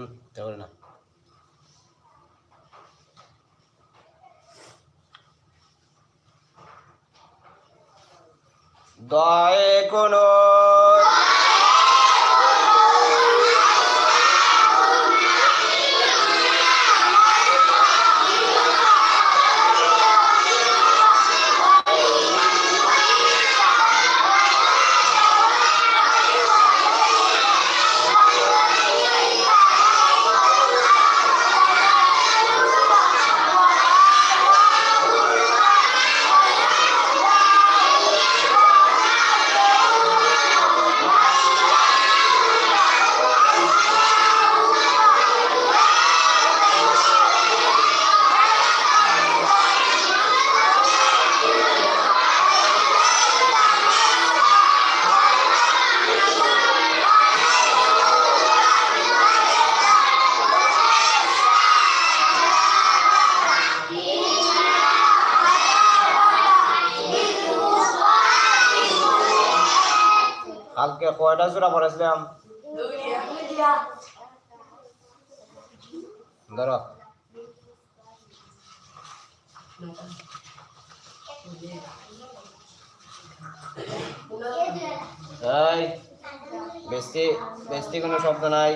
হুম না। দয়ে কোনো কয়টা জোড়া পড়েছিলাম? ধরো। এই বেশি কোনো শব্দ নাই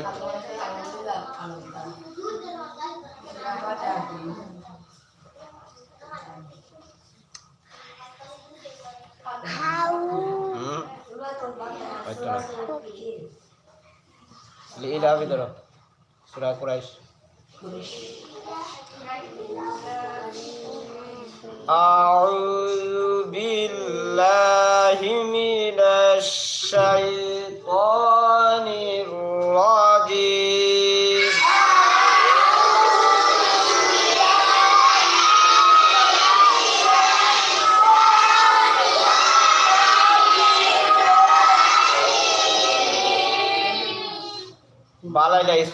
হুম হয়তো না ইলা হবে ধরো সুরা কুরাইশ أعوذ بالله من الشيطان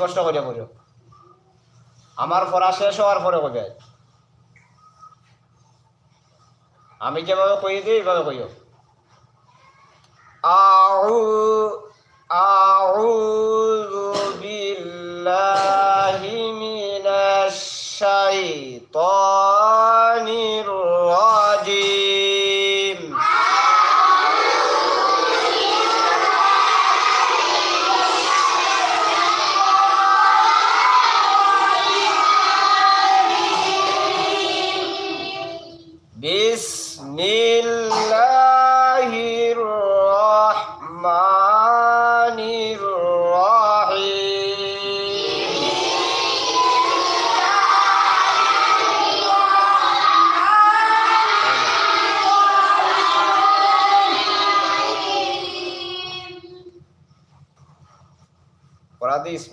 স্পষ্ট করে বলো আমার পড়া শেষ হওয়ার পরে কবে আমি যেভাবে কই দিই, এইভাবে কইও। আউ আউযু বিল্লাহি মিনাশ শাইতানির রাজিম।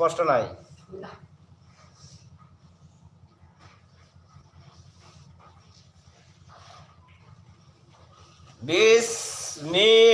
কষ্ট নাই। বিসমিল্লাহ।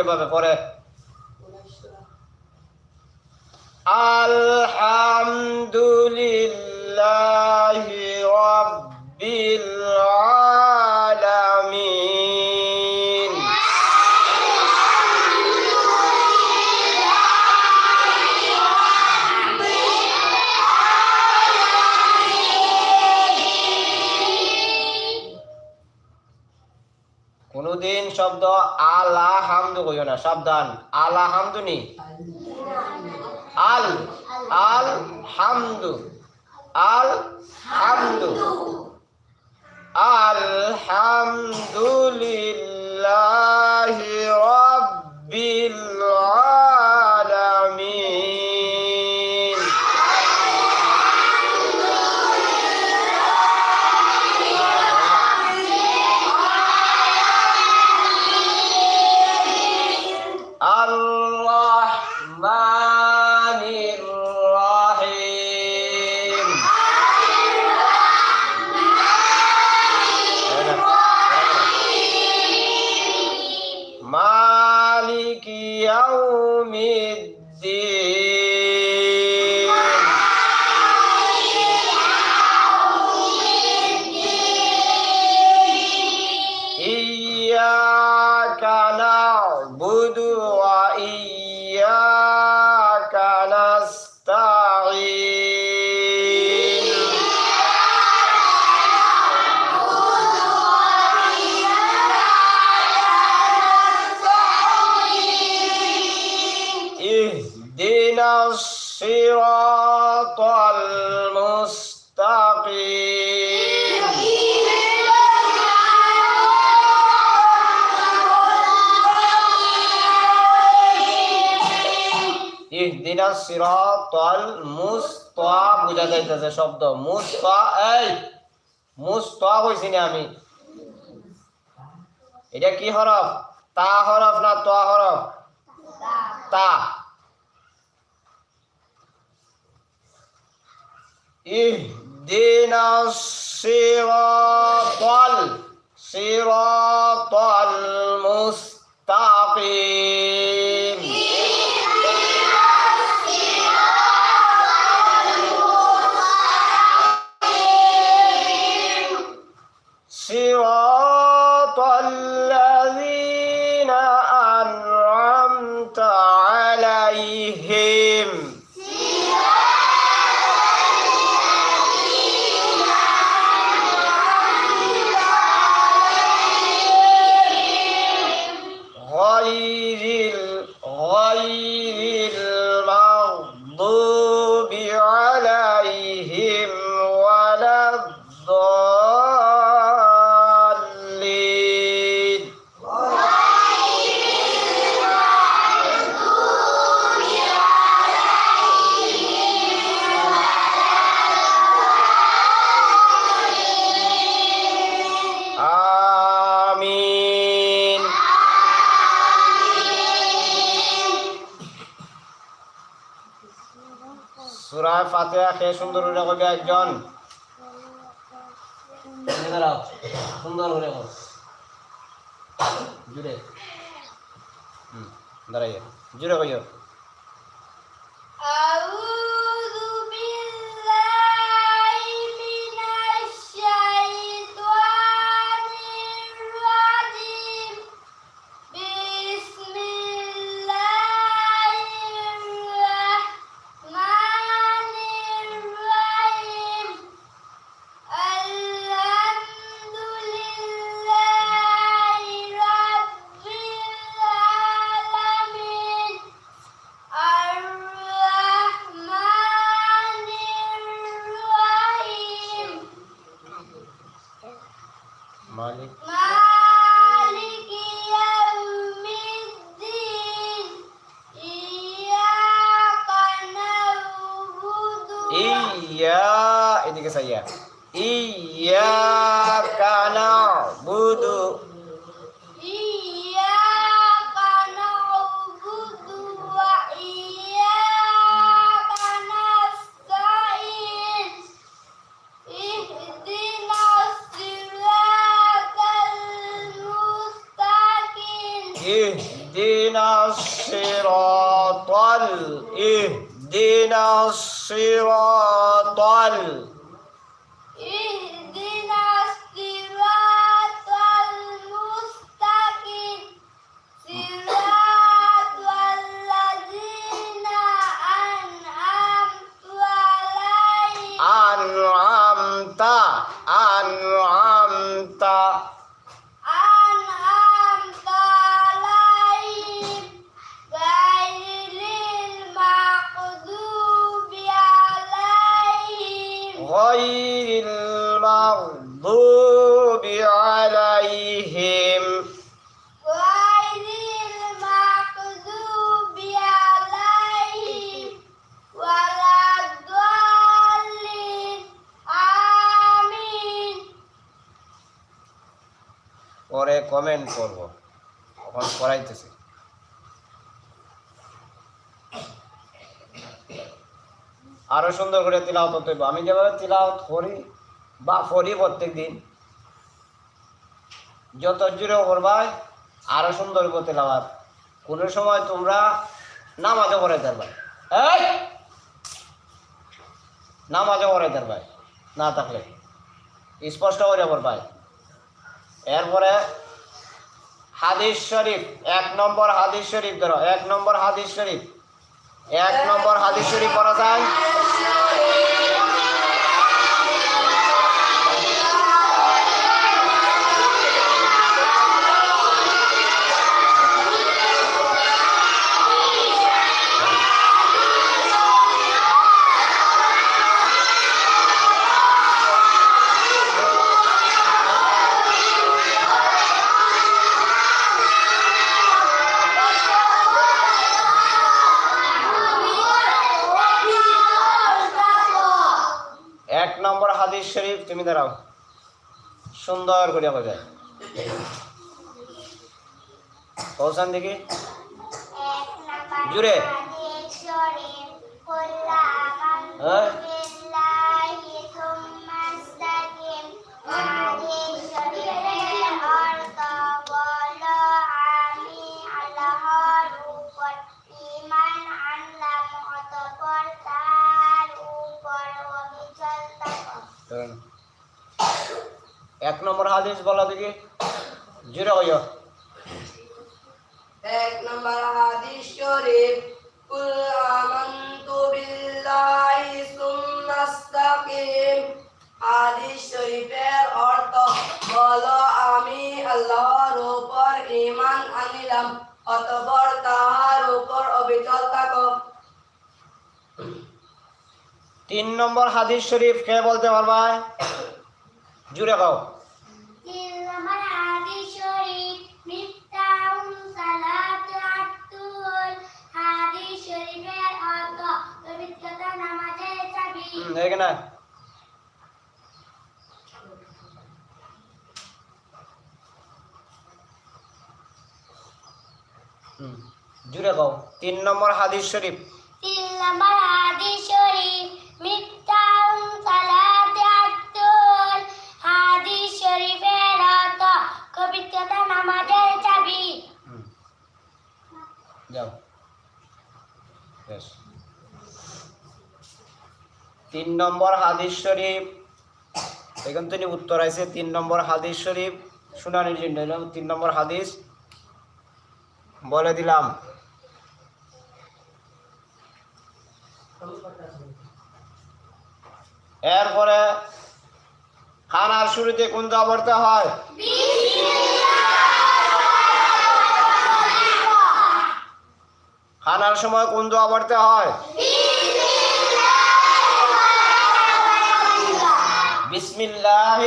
এভাবে পরে। আলহামদুলিল্লাহ রব্বিল আলামিন কোনদিন শব্দ আলা হামদু কইও না, সাবধান। আলা হামদু নি? আল আল হামদু। আল হামদু। আলহামদুলিল্লাহি রাব্বিল আলামিন اهدنا الصراط المستقيم ইহদিনা সিরাতাল মুস্তা বুঝা যাইতেছে শব্দ মুস্তা এই মুস্তা কইছি না আমি এটা কি হরফ তা হরফ না ত হরফ তা ইহদিনা সিরাতাল সিরাতাল মুস্তাকিম খেয়ে সুন্দর করে কইবে একজন। সুন্দর করে কর। জুড়ে। হুম দাঁড়াইয়া। জুড়ে কইও। iya ini ke saya. Iya karena budu. Iya karena budu wa iya karena stain ihdina siratal mustaqim ihdina siratal ihdina siratal اهدنا comment করব। এখন করাইতেছি আরও সুন্দর করে তিলাওত করতে হইব। আমি যেভাবে তিলাওত করি বা করি প্রত্যেক দিন যত জুড়ে করবাই আরও সুন্দর হইব তিলাওয়াত। কোনো সময় তোমরা নামাজও তার ভাই এই! নামাজও পড়ে তার না থাকলে। স্পষ্ট করে ভাই এরপরে হাদিস শরীফ এক নম্বর হাদিস শরীফ ধরো এক নম্বর হাদিস শরীফ এক নম্বর হাদিস শরীফ পড়া যায়? তুমি দাঁড়াও সুন্দর করে বলবে পৌঁছান দেখি জুড়ে। হ্যাঁ? এক নম্বর হাদিস বলা দেখি জুড়ে কইও। এক নম্বর হাদিস শরীফ কুল আমানতু বিল্লাহি সুম্মাস্তাকিম হাদিস শরীফের অর্থ বলো আমি আল্লাহর উপর ঈমান আনিলাম অতঃপর তাহার উপর অবিচল থাকো। তিন নম্বর হাদিস শরীফ কে বলতে পারবা? জুড়ে কও। হুম, এখানে হুম, জুড়ে কও। তিন নম্বর হাদিস শরীফ চাবি হুম। যাও বেশ তিন নম্বর হাদিস শরীফ। এখান থেকে উত্তর আছে তিন নম্বর হাদিস শরীফ, শুনানির জন্য। তিন নম্বর হাদিস। বলে দিলাম। এরপরে খানার শুরুতে কোন দোয়া হয়? খানার সময় কোন দোয়া হয়? বিসমিল্লাহ।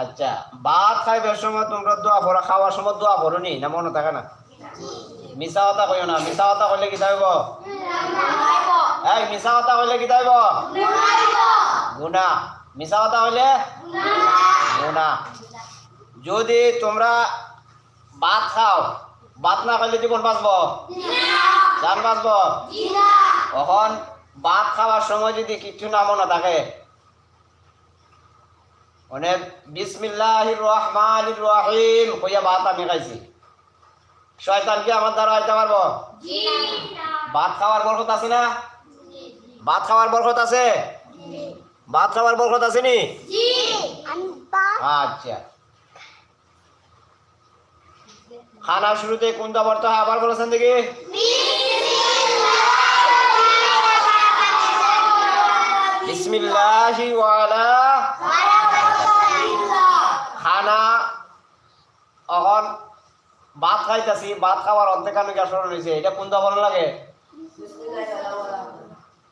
আচ্ছা ভাত খাইবার সময় তোমরা দোয়া পড়া খাওয়ার সময় দোয়া পড়ো নি? না মনে থাকে না? মিছা কথা কইও না মিছা কথা কইলে কি থাকব এই মিছা কথা কইলে কি থাকব গুণা মিছা কথা কইলে? গুণা যদি তোমরা ভাত খাও ভাত না খাইলে জীবন বাঁচব? জান। বাঁচব? তখন ভাত খাওয়ার সময় যদি কিছু না মনে থাকে অনেক বিসমিল্লাহির রহমানির রহিম কইয়া ভাত আমি খাইছি। শয়তান কি আমার দ্বারা আইতে পারব? ভাত খাওয়ার বরকত আছে না? ভাত খাওয়ার বরকত আছে? ভাত খাওয়ার বরকত আছে নি? আচ্ছা। খানা শুরুতে কোন দাবার তো আবার বলেছেন দেখি। বিসমিল্লাহি ওয়ালা খানা। অহন ভাত খাইতাছি, ভাত খাওয়ার অর্ধেক গাছর রয়েছে। এটা কোন দাবার লাগে?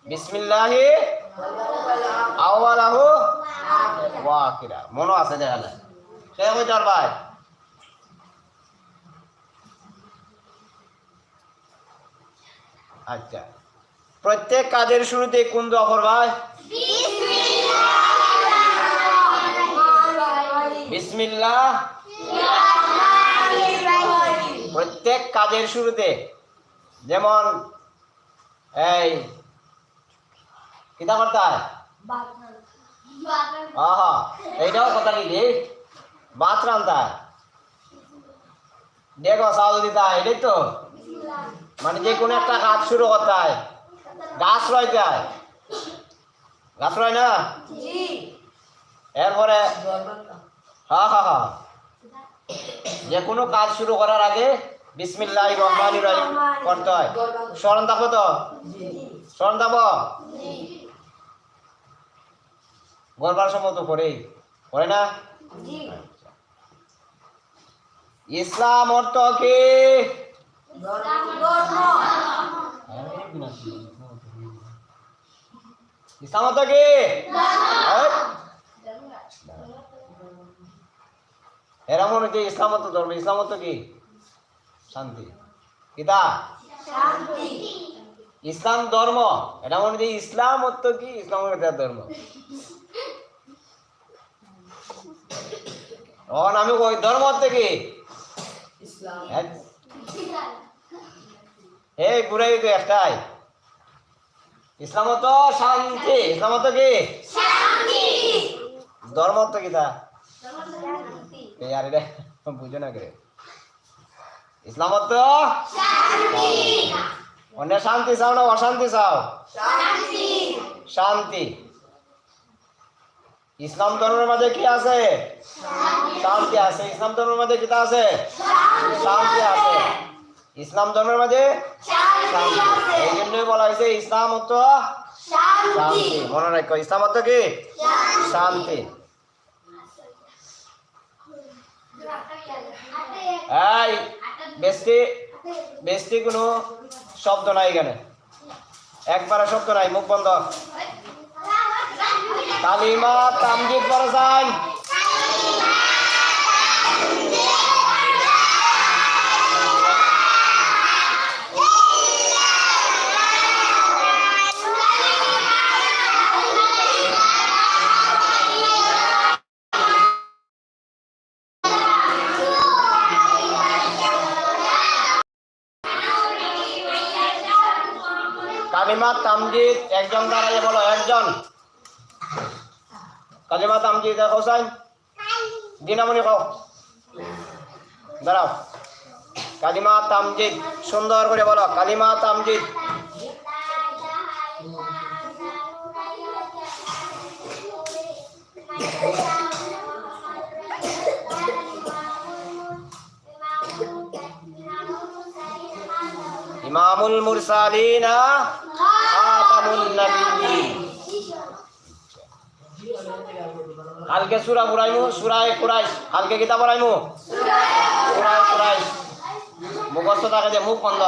বিসমিল্লাহি আওয়ালাহু ওয়া আখিরা মনো আছে সে কই ভাই? আচ্ছা। প্রত্যেক কাজের শুরুতে কোন দোয়া করবাই বিসমিল্লাহ। প্রত্যেক কাজের শুরুতে যেমন এই কিতা করতে আহা, এইটাও কথা কি ভাত রান্তা দেখো, চাউল দিতা এটাই তো। মানে যে কোনো একটা কাজ শুরু করতে হয়, গাছ রইতে হয়। গাছ রয় না এরপরে হ্যাঁ হ্যাঁ হ্যাঁ যে কোনো কাজ শুরু করার আগে বিসমিল্লাহ রহমান রহিম করতে হয়। স্মরণ থাকব তো। স্মরণ থাকব গড়বার সময় তো করেই করে না? ইসলাম অর্থ কি? ধর্ম। ইসলাম অর্থ কি এই? এরা মনে হচ্ছে ইসলাম অর্থ ধর্ম ইসলাম অর্থ কি? শান্তি। কিতা ইসলাম ধর্ম। এটা মনে হচ্ছে ইসলাম অর্থ কি ইসলাম ধর্ম। তখন আমি কই ধর্ম অর্থ কি? ইসলাম। হে ঘুরাই তো একটাই। ইসলাম তো শান্তি। ইসলাম তো কি ধর্ম তো কি তা এই আর এটা বুঝো না করে ইসলাম তো অন্য শান্তি চাও না অশান্তি চাও? শান্তি। ইসলাম ধর্মের মাঝে কি আছে? শান্তি। আছে। ইসলাম ধর্মের মাঝে কিতা আছে? শান্তি আছে। ইসলাম ধর্মের মাঝে শান্তি। এই জন্যই বলা হয়েছে ইসলাম তো শান্তি। মনে রাখো ইসলাম অর্থ কি? শান্তি। এই বেশি বেশি কোনো শব্দ নাই এখানে। একবারে শব্দ নাই মুখ বন্ধ। কালিমা তামজিদ করেছেন তামজিদ, একজন দাঁড়াইয়ে বলো একজন। কালিমা তামজিদ হোসাইন। দিনামণি কও। দাঁড়াও। কালিমা তামজিদ, সুন্দর করে বলো। কালিমা তামজিদ। ইমামুল মুরসালিনা কালকে সুরা পড়াইমু সুরায় কুরাইশ। কালকে কিতা পড়াইমু? সুরায় কুরাইশ। মুখস্থ থাকে যে মুখ বন্ধ।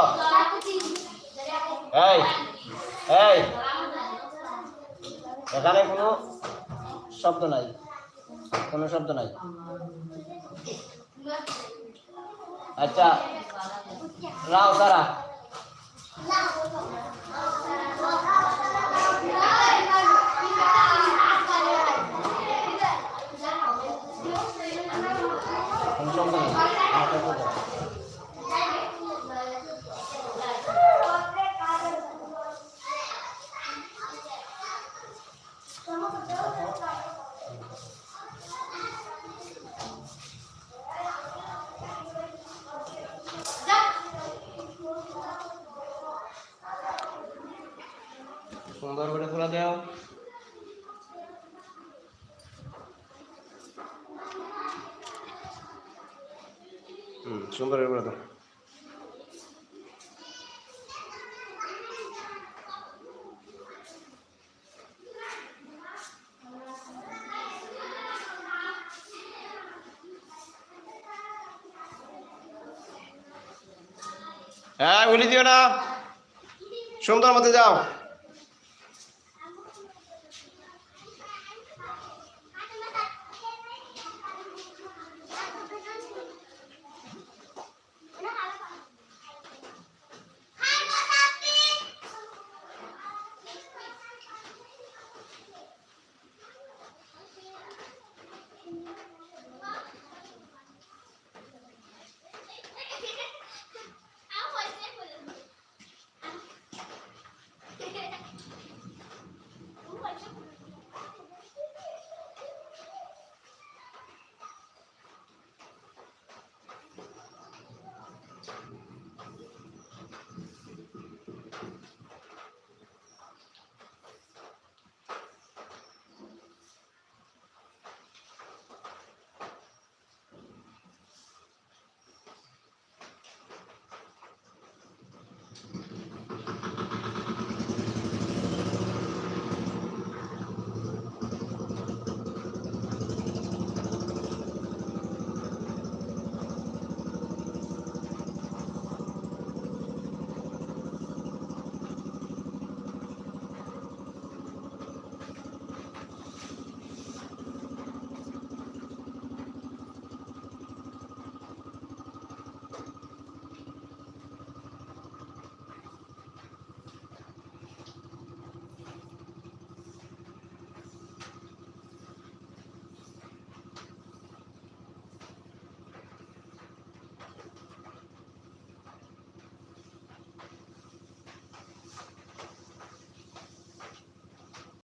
এই এই। এখানে কোনো শব্দ নাই। কোনো শব্দ নাই। আচ্ছা রাও, সারা। Thank you. সুন্দর করে দাও হ্যাঁ উলি দিও না। সুন্দর মতো যাও।